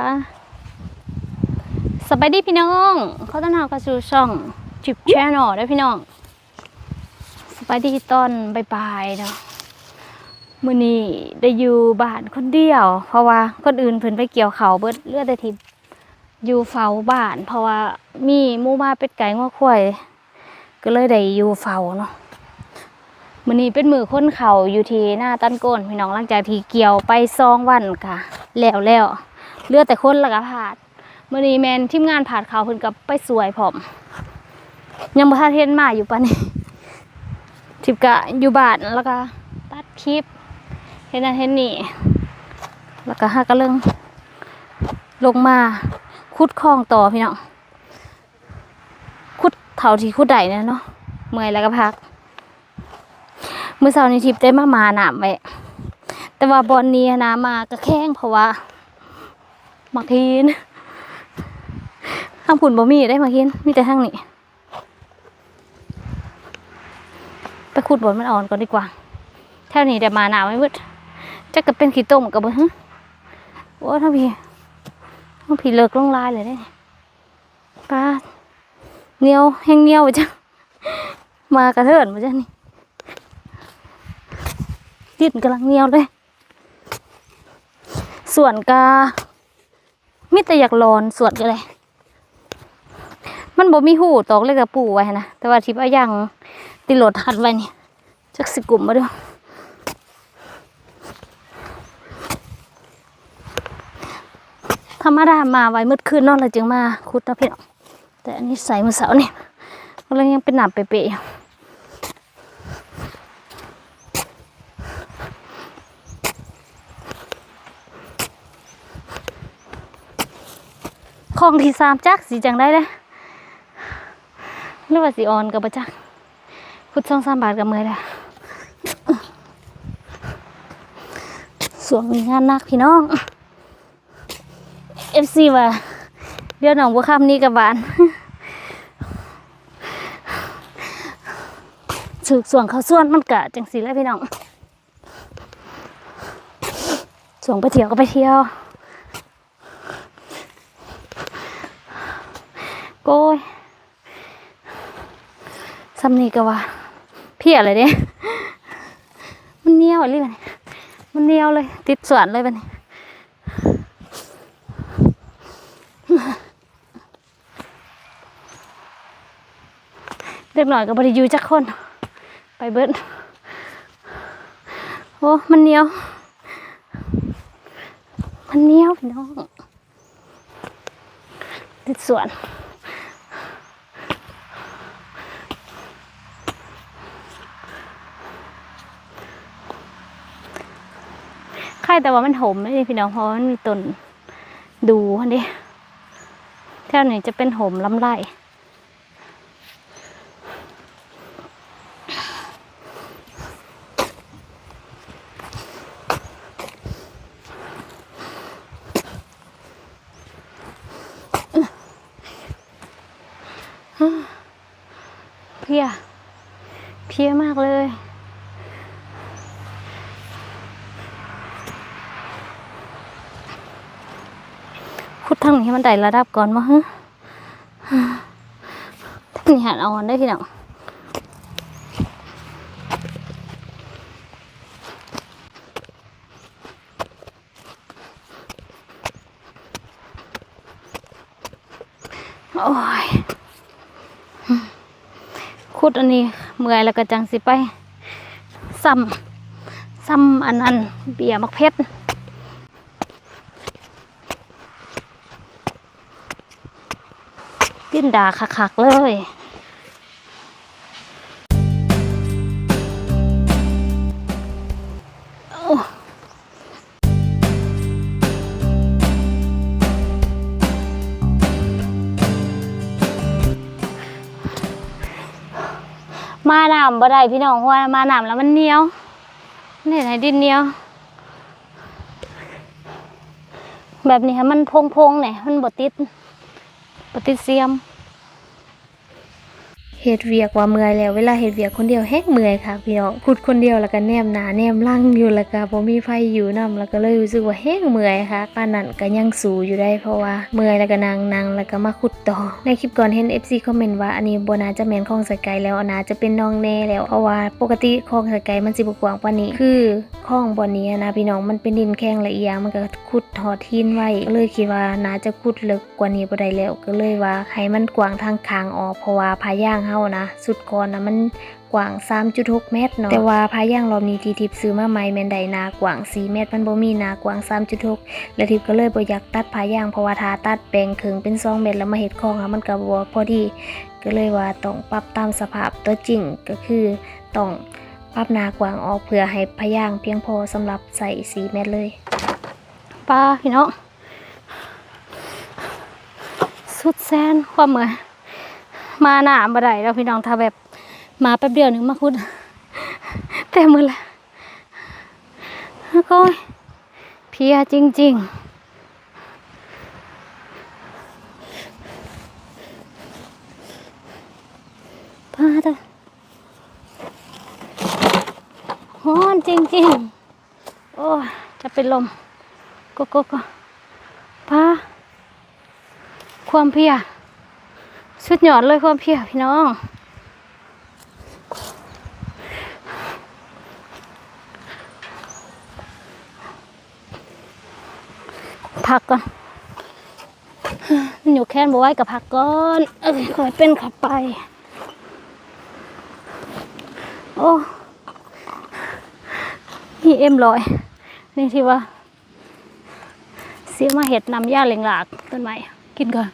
ป้าสบายดีพี่น้องเขาต้อนรับกระสู่ช่องจิบแชนอได้พี่น้องสบายดีตอนบ่ายๆเนาะมื้อนี้ได้อยู่บ้านคนเดียว เพราะว่าคนอื่นเพิ่นไปเกี่ยวเขาเบิดเลือดแต่ทิพอยู่เฝ้าบ้าน เพราะว่ามีมู่มาเป็ดไก่ง้อควายก็เลยได้อยู่เฝ้าเนาะมื้อนี้เป็นมือค้นเขาอยู่ที่หน้าตันโกนพี่น้องหลังจากที่เกี่ยวไปซองวันค่ะ แล้วแล้ว เลือแต่คนละก็ผาดมื้อนี้แมนทีมงานผาดเขาเพิ่นกับไปสวยผมยังบ่ทันเห็นมาอยู่ปานนี้ทิพกะอยู่บ้านแล้วก็ตัดคลิปเห็นนั่นเห็นนี่แล้วก็หากระเลิงลงมาขุดคลองต่อพี่น้องขุดเท่าที่ขุดได้เนี่ยเนาะเมื่อยแล้วก็พักเมื่อเช้านี้ทิพได้มามาหนามไว้แต่ว่าบอลนี้นะมากระแข้งเพราะว่า มากินข้างผุนบ่มีได้มากินมีแต่ข้างนี้ไปขุดบอลมันอ่อนก่อนดีกว่าแถวนี้เดี๋ยวมาหนามไม่มืดจะก็เป็นขี้ต้มกับบ่ฮะโอ้ท่าพี่ท่าพี่เลิกลงลายเลยได้ป้าเนียวแห้งเนียวไปจ้ะมากระเทินมาจ้ะนี่ดินกำลังเนียวเลยส่วนกา มิแต่อยากรอนสวนก็เลย มันบ่มีหูตอกเลยกับปู่ไว้นะ แต่ว่าทิพย์เอาย่างติโหลดหัดไว้นี่จักสิกลุ่มมาด้วยธรรมดามาไว้มืดคืนนอนเลยจึงมาคุดนะพี่น้องแต่อันนี้ใส่มือเสาเนี่ยก็เลยยังเป็นหนาเป๊ะๆ อยู่ของที่สามจักสีจังได้เลยหรือว่าสีอ่อนกับประจักพุดช่องสามบาทกับเมื่อยเลยสวงมีงานหนักพี่น้อง FC ว่าเดี๋ยวหนองบัวคำนี้กับบานสึกส่วงเขาส่วนมันกะจังสีแล้วพี่น้องส่วงไปเที่ยวก็ไปเที่ยว โก้ย ซ้ำนี่ก็ว่าเพี้ยอะไรเนี่ยมันเนียวอะไรแบบนี้มันเนียวเลย ติดสวนเลยแบบนี้เด็กหน่อยก็บริยูจักคน ไปเบิ้ลโอ้มันเนียว มันเนียวพี่น้องติดสวน ใครแต่ว่ามันหมไม่ใช่พี่น้องเพราะมันมีต้นดูอันนี้แถวนี้จะเป็นหมลำไรเพีย เพียมากเลย ทางนี้ให้มันไต่ระดับก่อนมาฮะทางนี้หันออนได้พี่น้องโอ้ยขุดอันนี้เมื่อยแล้วก็จังสิไปซ้ำซ้ำอันนั้นเบียร์มักเพชร ดิ้นดาคักๆเลยโอ้มาหนามบ่ได้พี่น้องเพราะว่ามาหนามแล้วมันเหนียวเนี่ไหนดินเหนียว แบบนี้ค่ะมันพงๆเนี่ยมันบดติดปฏิเสียม เฮ็ดเวียกว่าเมื่อยแล้วเวลาเฮ็ดเวียกคนเดียวแฮกเมื่อยค่ะพี่น้องขุดคนเดียวแล้วก็แนมหนาแนมลังอยู่แล้วก็บ่มีไฟอยู่นํแล้วก็เลยรู้สึกว่าแฮกเมื่อยค่ะป้านนั้นก็ยังสู้อยู่ได้เพราะว่าเมื่อยแล้วก็นั่งนั่งแล้วก็มาขุดต่อ ในคลิปก่อนเห็น FC คอมเมนต์ว่าอันนี้บ่น่าจะแม่นของสกายแล้วน่าจะเป็นน้องแน่แล้วเพราะว่าปกติของสกายมันสิบ่กว้างปานนี้คือ ของบ่อนี้นะพี่น้องมันเป็นดินแข็งละเอีย่างมันก็ขุดหอดหินไว้ก็เลยคิดว่าน่าจะขุดลึกกว่านี้บ่ได้แล้วก็เลยว่าให้มันกว้างทางคางออกเพราะว่าพาย่างเฮานะ สุดก่อนนะมันกว้าง 3.6 เมตรเนาะแต่ว่าพาย่างรอบนี้ที่ทิพซื้อมาใหม่แม่นไดนากว้าง 4 เมตร มันบ่มีนากว้าง 3.6 และทิพก็เลยบ่อยากตัดพาย่างเพราะว่าถ้าตัดแปลงครึ่งเป็น2เมตรแล้วมาเฮ็ดคองอะมันก็บ่พอดีก็เลยว่าต้องปรับตามสภาพตัวจริงก็คือต้อง ปับนากวางออกเพื่อให้พยางเพียงพอสำหรับใส่4เมตรเลยป้าพี่น้องสุดแสนความเหมือนมาหนาบ่ได้แล้วพี่น้องถ้าแบบมาแป๊บเดียวหนึงมาคุดเต็มมือละแล้วก็เพียจริง ๆพาเถอะฮ้อน จริงๆ โอ้จะเป็นลมก็ก็ก็พาความเพียสุดหยอดเลยความเพียพี่น้องพักก่อนมันอยู่แค่นบอกไว้กับพักก่อนเอ้ยคอยเป็นขับไป โอ้ มีเอ็มลอย นี่ที่ว่าเสียมาเห็ดนำหญ้าเหลงหลากต้นไม้กินก่อน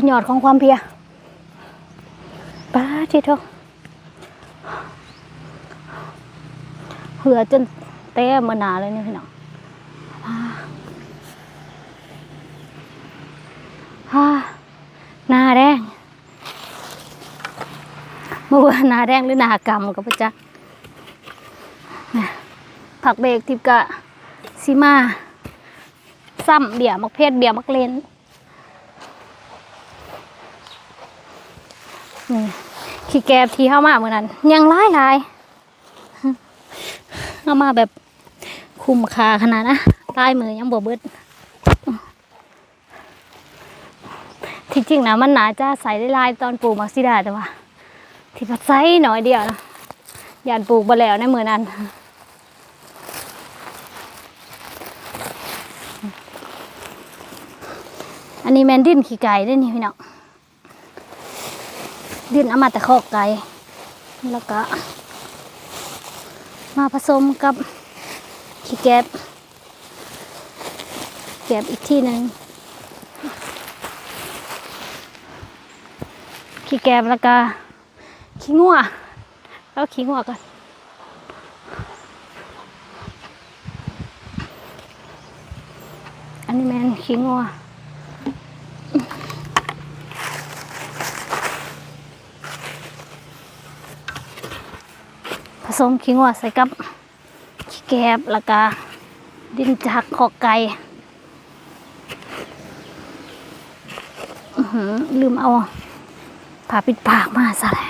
ดยอดของความเพียรป้าทีเท่าเหือจนเต้มาหนาเลยนี่พี่น้องฮ่าหน้าแดงเมื่อวานหน้าแดงหรือหน้ากำกับพระจักผักเบรกทิพกะซิมาซ้ำเบียร์มักเพศเบียร์มักเลน ขี้แกบที่เข้ามาเมื่อนั้น ยังร้ายหลายเอามาแบบคุ้มค่าขนาดนะใต้มือยังบวเบิดที่จริงนะมันหนาจะใส่ได้ลายตอนปลูกมักซิดาแต่ว่า ที่พัดไซหน่อยเดียวนะยานปลูกไปแล้วในมือนั้นอันนี้แมนดินขี้ไก่ด้วยนี่พี่น้อง ดินเอามาแต่คอกไก่แล้วก็ มาผสมกับขี้แกบแกบอีกที่หนึ่งขี้แกบแล้วก็ขี้งัวแล้วขี้งัวก่อนอันนี้แมนขี้งัว สมขี้งัวใส่กับขี้แกบแล้วก็ดินจากขอกไก่ลืมเอาผ้าปิดปากมาซะแล้ว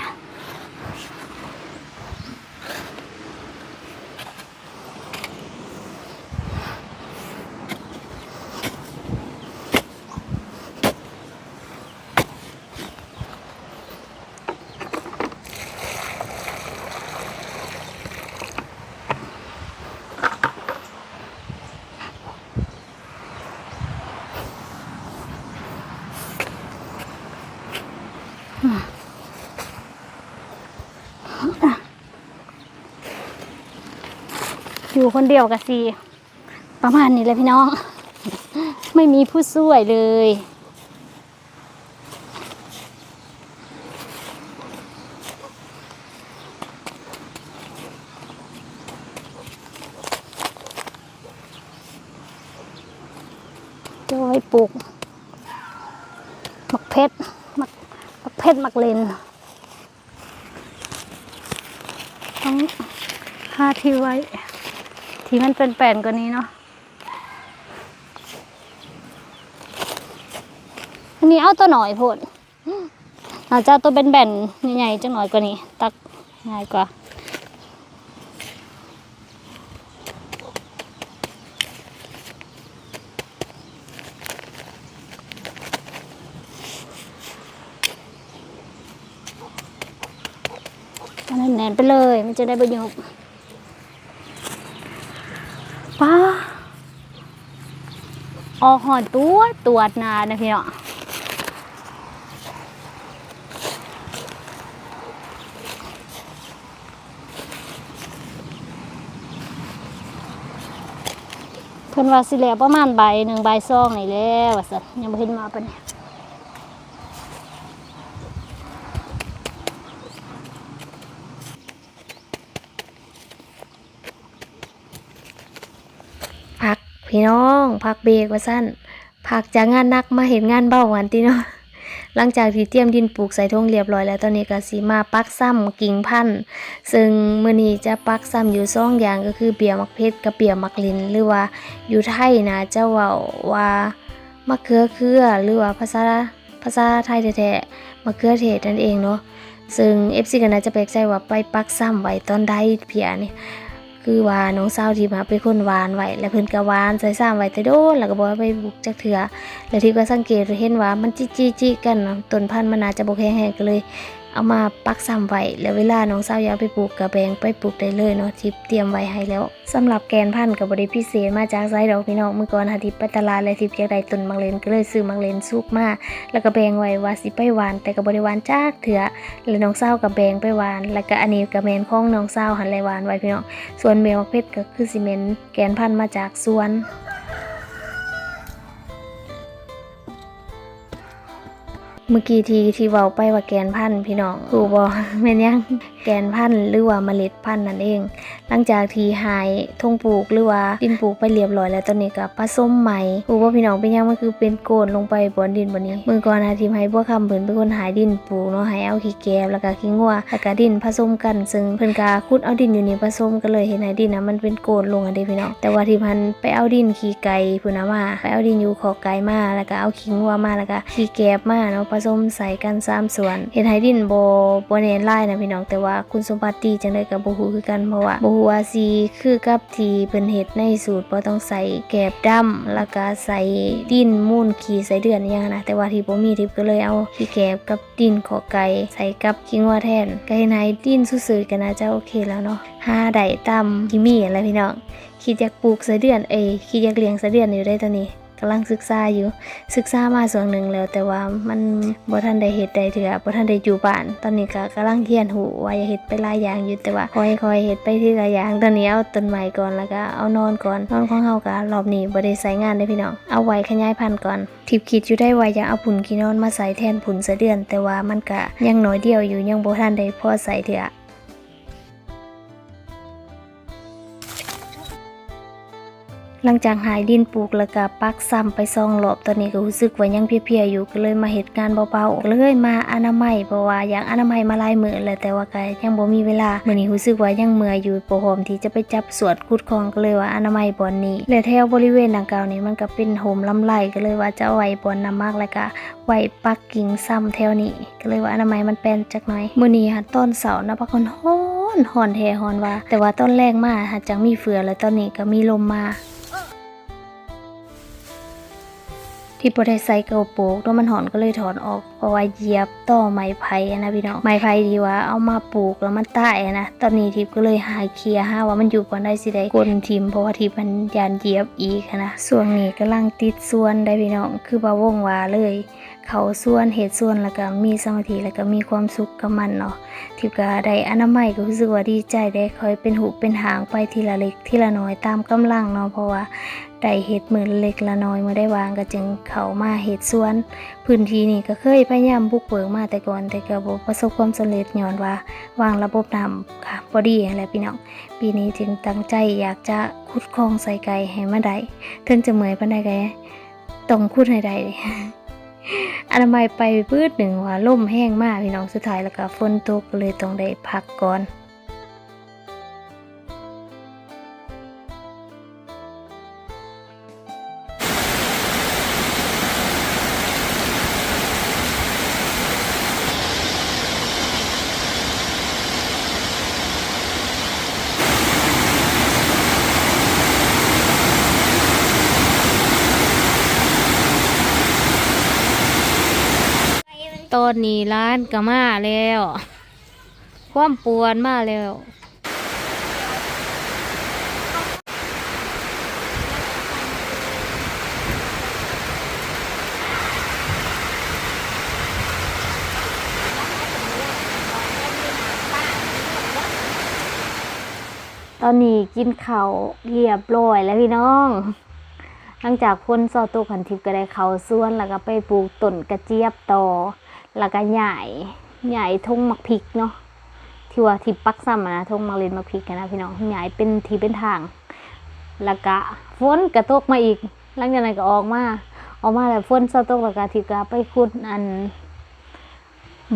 อยู่คนเดียวกับสีประมาณนี้แหละพี่น้อง ไม่มีผู้ช่วยเลย โดยปลูกมักเพชรมัมักเพชรมักเลนทั้งห้าที่ไว้ ที่มันเป็นแป่นกว่านี้เนาะอันนี้เอาตัวหน่อยโพดอาจจะตัวเป็นแบ่นใหญ่ๆจังหน่อยกว่านี้ ตักง่ายกว่าอันนั้นแน่นไปเลย มันจะได้ประโยชน์ป้า ออกหอดตัวตรวจนานะพี่เนาะเพิ่นว่าสิแล้วประมาณใบหนึ่งใบซองนี่แล้วว่าสันยังบ่เห็นมาปะเนี่ย พี่น้องพักเบรกว่าสั้นพักจากงานนักมาเห็นงานเบาหวานตีเนาะหลังจากที่เตรียมดินปลูกใส่ทงเรียบร้อยแล้วตอนนี้ก็สีมาปักซ้ำกิ่งพันธุ์ซึ่งมื้อนี้จะปักซ้ำอยู่สองอย่างก็คือเปียมักเพชรกับเปียมักลิน หรือว่าอยู่ไทยนะเจ้าว้าว่ามะเขือเคือหรือว่าภาษาภาษาไทยแท้ๆมะเขือเทศนั่นเองเนาะซึ่ง FC ก็น่าจะแปลกใจว่าไปปักซ้ำไว้ตอนใดเพียนี่ คือว่าน้องสาวที่มาเป็นคนหวานไว้แล้วเพิ่นก็วานใส่ซ้ำไว้แต่โดนแล้วก็บ่ให้ไปบุกจักเถือแล้วที่ก็สังเกตเห็นว่ามันจิจิจิกันนะต้นพันธุ์มันอาจะบ่แข็งแรงก็เลย เอามาปักซ้ำไว้แล้วเวลาน้องสาวอยากไปปลูกกระแบงไปปลูกได้เลยเนาะที่เตรียมไว้ให้แล้วสำหรับแกนพันธุ์ก็บ่ได้พิเศษมาจากไสดอกพี่น้องเมื่อก่อนหาทิพย์ไปตลาดและทิพย์อยากได้ต้นมังเลนก็เลยซื้อมังเลนสุกมาแล้วก็แบงไว้ว่าสิไปหวาน แต่ก็บ่ได้หวานจักเถื่อแล้วน้องสาวก็แบงไปหวาน แล้วก็อันนี้ก็แมนของน้องสาวหันเลยหวานไว้พี่น้องส่วนเมลเพชรก็คือซีเมนต์แกนพันธุ์มาจากสวน เมื่อกี้ทีที่เว้าไปว่าแกนพันพี่น้องถูกบ่แม่นยังแกนพันธุ์หรือว่าเมล็ดพันธุ์นั่นเอง หลังจากที่หายทงปลูกหรือว่าดินปลูกไปเรียบร้อยแล้วตอนนี้ก็ผสมใหม่ถูกว่าพี่น้องเป็นยังมันคือเป็นโกนลงไปบนดินบนนี้มือก่อนอาทีมให้บัวคำเพิ่นเป็นคนหายดินปลูกเนาะให้เอาขี้แกบแล้วก็ขี้งัวแล้วก็ดินผสมกัน ซึ่งเพิ่นก็ขุดเอาดินอยู่นี่ผสมกันเลยเห็นให้ดินนะมันเป็นโกนลงอันเด้พี่น้องแต่ว่าที่พันไปเอาดินขี้ไก่พุ่นนะมาไปเอาดินอยู่ขอไก่มาแล้วก็เอาขี้งัวมาแล้วก็ขี้แกบมาเนาะผสมใส่กันสามส่วนเห็นให้ดินโบ่บ่แน่นลายนะพี่น้องแต่ว่าคุณสมบัติดีจังไดก็บ่ฮู้คือกันเพราะว่าบ่ฮู้ว่าสิคือกับที่เพิ่นเฮ็ดในสูตรบ่ต้องใส่แกบดำแล้วก็ใส่ดินมูลขี้ใส่เดือนอยังนะแต่ว่าที่บ่มีทิพย์ก็เลยเอาขี้แกบกับดินขอไก่ใส่กับขี้งัวแทนก็เห็นให้ดินซื่อๆก็น่าจะโอเคแล้วเนาะหาได้ตามที่มีอะไรพี่น้องคิดอยากปลูกไส้เดือนเอยคิดอยากเลี้ยงไส้เดือนอยู่ได้ตอนนี้ กำลังศึกษาอยู่ ศึกษามาส่วนหนึ่งแล้ว แต่ว่ามันบ่ทันได้เฮ็ดได้เถื่อบ่ทันได้อยู่บ้าน ตอนนี้ก็กำลังเรียนหูว่าอยากเฮ็ดไปหลายอย่างอยู่แต่ว่าค่อยๆเฮ็ดไปทีละอย่างตอนนี้เอาต้นไม้ก่อนแล้วก็เอานอนก่อนนอนของเฮาก็รอบนี้บ่ได้ใช้งานได้พี่น้องเอาไว้ขยายพันธุ์ก่อนทิพย์คิดอยู่ได้ว่าอยากเอาผุนขี้นอนมาใส่แทนผุนไส้เดือน แต่ว่ามันก็ยังน้อยเดียวอยู่ยังบ่ทันได้พอใส่เถื่อ หลังจากหายดินปลูกแล้วก็ปักซ้ำไปซองหลบตอนนี้ก็รู้สึกว่ายังเพียๆอยู่ก็เลยมาเหตุการณ์เบาๆเลยมาอนามัยเพราะว่าอยากอนามัยมาลายมือแล้วแต่ว่าก็ยังบ่มีเวลามื้อนี้รู้สึกว่ายังเมื่อยอยู่บ่พร้อมที่จะไปจับสวดขุดคลองก็เลยว่าอนามัยบ่อนนี้และแถวบริเวณดังกล่าวนี้มันก็เป็นโหมลำไรก็เลยว่าจะเอาไว้บ่อนน้ำมากแล้วก็ไว้ปักกิ่งซ้ำแถวนี้ก็เลยว่าอนามัยมันแปลนจักหน่อยมื้อนี้ค่ะตอนเสาร์นะพักคนฮ้อนฮ้อนแท้ฮ้อนว่า แต่ว่าตอนแรกมาหาจังมีเฟือแล้วตอนนี้ก็มีลมมา ที่โปรได้ใส่เกาโปกแล้วมันหอนก็เลยถอนออกเพราะว่าเหยียบต่อไม้ไผ่นะพี่น้องไม้ไผ่ที่ว่าเอามาปลูกแล้วมันตายนะตอนนี้ทิพย์ก็เลยหายเคลียร์หาว่ามันอยู่ก่อนได้สิได้กลทิมเพราะว่าทิพย์มันยานเหยียบอีกนะส่วนนี้กำลังติดส่วนได้พี่น้องคือบ่าวงว่าเลย เขาส่วนเหตุส่วนแล้วก็มีสมาธิแล้วก็มีความสุขกับมันเนาะทิพย์ก็ได้อนามัยก็รู้สึกว่าดีใจได้คอยเป็นหูเป็นหางไปทีละเล็กทีละน้อยตามกำลังเนาะเพราะว่าได้เห็ดมือเล็กละน้อยเมื่อได้วางก็จึงเขามาเห็ดส่วน พื้นที่นี่ก็เคยพยายามบุกเบิกมาแต่ก่อนแต่ก็บประสบความสำเร็จย้อนว่าวางระบบน้ำค่ะพอดีอะไรพี่น้องปีนี้จึงตั้งใจอยากจะขุดคลองใส่ไก่ให้มาได้ถึงจะเหมือยปานใดก็ต้องพูดให้ได้ อนามัยไปพืชหนึ่งว่าล่มแห้งมากพี่น้องสุดท้ายแล้วก็ฝนตกเลยต้องได้พักก่อน อนนี้ร้านก็มาแล้ว ความปวนมาแล้วตอนนี้กินข้าวเรียบร้อยแล้วพี่น้อง หลังจากพ้นซอตุขันทิพย์ก็ได้เขาสวนแล้วก็ไปปลูกต้นกระเจี๊ยบต่อ แล้วก็ใหญ่ใหญ่ทงมักพริกเนาะที่ว่าที่ปักซ้ำนะทงมักเลนมักพริกกันนะพี่น้องใหญ่เป็นทีเป็นทาง แล้วก็ฝนกระตกมาอีก หลังจากนั้นก็ออกมาออกมาแล้วฝนซอตกแล้วก็ทิพย์ก็ไปขุดอัน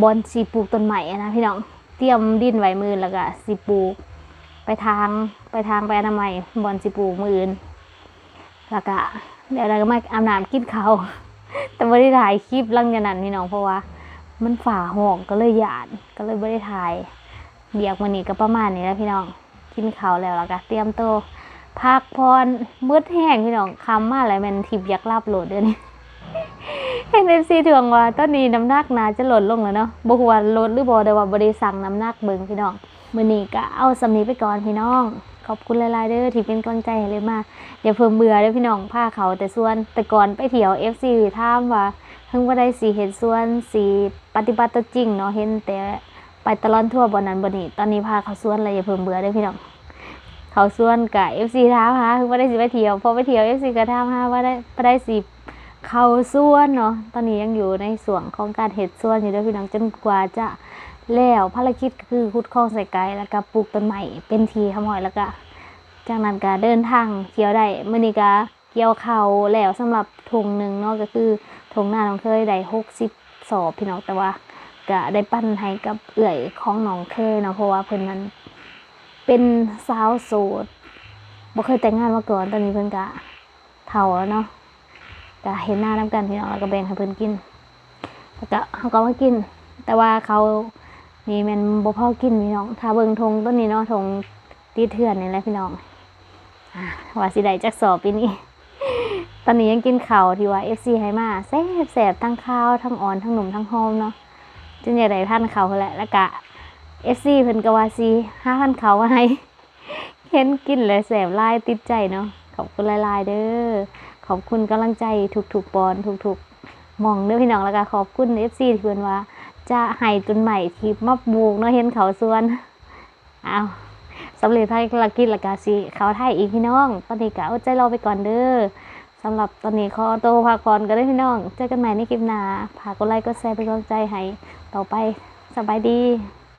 บอนสีปลูกต้นใหม่นะพี่น้องเตรียมดินไว้มือแล้วก็สีปลูกไปทางไปทางไปอนามัยบอนสิปลูกมืออื่นแล้วก็เดี๋ยวเราก็มาอาบน้ำกินข้าวแต่ไม่ได้ถ่ายคลิปหลังจากนั้นพี่น้องเพราะว่า มันฝ่าห้องก็เลยหยาดก็เลยไม่ได้ถ่ายเบียกวันนี้ก็ประมาณนี้แล้วพี่น้องกินข้าวแล้วแล้วก็เตรียมตัวพักพรมืดแห้งพี่น้องคำมาอะไรมันทิบยากลาบโหลดเดี๋ยวนี้เห็นเอฟซีทวงว่าตอนนี้น้ำหนักนาจะลดลงแล้วเนาะบ่ฮู้ว่าลดหรือบ่แต่ว่าบ่ได้สั่งน้ำหนักเบิ่งพี่น้องมื้อนี้ก็เอาสำนี้ไปก่อนพี่น้อง ขอบคุณหลายๆเด้อที่เป็นกำลังใจให้เลยมาอย่าเพิ่มเบื่อเด้อพี่น้องพาเขาแต่ส่วนแต่ก่อนไปเที่ยว FC ถามว่า เพิ่งบ่ได้สิเห็นส่วนสิปฏิบัติจริงเนาะเห็นแต่ไปตลอดทั่วบ่นั้นบ่นี้ตอนนี้พาเขาส่วนแล้วอย่าเพิ่มเบื่อเด้อพี่น้องเขาส่วนกับ FC ถามหาคือบ่ได้สิไปเที่ยวพอไปเที่ยว FC ก็ถาหาว่าได้บ่ได้สิเขาส่วนเนาะตอนนี้ยังอยู่ในส่วนของการเห็ดส่วนอยู่ด้วยพี่น้องจนกว่าจะแล้วภารกิจก็คือขุดคลองใส่ไก่แล้วก็ปลูกต้นใหม่เป็นทีขมอยแล้วก็จากนั้นก็เดินทางเกี่ยวได้มื้อนี้ก็เกี่ยวเขาแล้วสำหรับถุงหนึ่งเนาะก็คือ ถุงหน้าน้องเคยได้หกสิบสอบพี่น้องแต่ว่าก็ได้ปั้นให้กับเอื่อยของน้องเคยเนาะเพราะว่าเพิ่อนนั้นเป็นสาวโสดบ่เคยแต่งงานมาก่อนตอนนี้เพิ่อนก็เฒ่าแล้วเนาะก็เห็นหน้าน้ำกันพี่น้องแล้วก็แบ่งให้เพิ่อนกินแล้วก็เขาก็มากิน แต่ว่าเขานี่มันบ่พอกินพี่น้อง ถ้าเบิ่งธงต้นนี้เนาะธงตีเถื่อนนี่แหละพี่น้องอว่าสิได้จักสอบปีนี้ ตอนนี้ยังกินข้าวที่ว่า FC ให้มาแซ่บแซ่บทั้งข้าวทั้งอ่อนทั้งหนุ่มทั้งหอมเนาะจนอยากได้ท่านเขาวแหละแล้วก็ FC เพิ่นกว่าสิห้าพันเขาวให้เห็นกินเลยแสบหลายติดใจเนาะขอบคุณลายๆเด้อขอบคุณกำลังใจทุกๆปอนทุกๆมองเด้อพี่น้องแล้วก็ขอบคุณเอฟซีที่เพื่นว่า จะให้จนใหม่ที่มาปลูกเนาะเห็นเขาสวนเอาวสำเร็จภารกิจและกาสิเขาไทยอีกพี่น้องตอนนี้ก็เอาใจเราไปก่อนเด้อ สำหรับตอนนี้ขอตัวพักผ่อนกันด้อพี่น้อง เจอกันใหม่ในคลิปหน้าฝากกดไลค์กดแชร์เป็นกำลังใจให้ต่อไปสบายดี